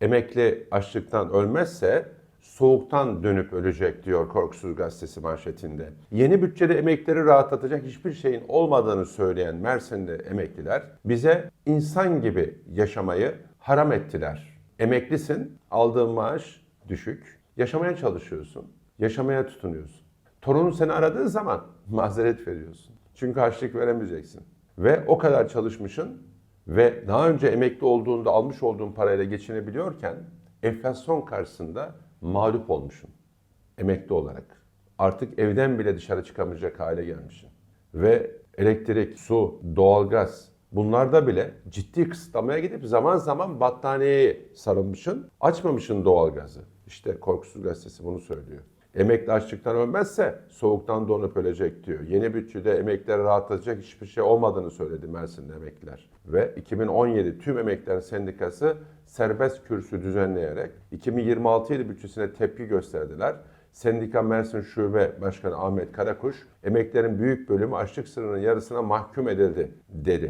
emekli açlıktan ölmezse soğuktan dönüp ölecek diyor Korkusuz Gazetesi manşetinde. Yeni bütçede emeklileri rahatlatacak hiçbir şeyin olmadığını söyleyen Mersin'de emekliler bize insan gibi yaşamayı haram ettiler. Emeklisin, aldığın maaş düşük, yaşamaya çalışıyorsun, yaşamaya tutunuyorsun. Torunun seni aradığı zaman mazeret veriyorsun. Çünkü harçlık veremeyeceksin. Ve o kadar çalışmışın ve daha önce emekli olduğunda almış olduğun parayla geçinebiliyorken enflasyon karşısında mağlup olmuşsun. Emekli olarak. Artık evden bile dışarı çıkamayacak hale gelmişsin. Ve elektrik, su, doğalgaz bunlarda bile ciddi kısıtlamaya gidip zaman zaman battaniyeye sarılmışsın, açmamışsın doğalgazı. İşte Korkusuz Gazetesi bunu söylüyor. Emekli açlıktan ölmezse soğuktan donup ölecek diyor. Yeni bütçede emeklileri rahatlatacak hiçbir şey olmadığını söyledi Mersin'de emekliler. Ve 2017 tüm emeklilerin sendikası serbest kürsü düzenleyerek 2026 yılı bütçesine tepki gösterdiler. Sendika Mersin Şube Başkanı Ahmet Karakuş, emeklerin büyük bölümü açlık sınırının yarısına mahkum edildi dedi.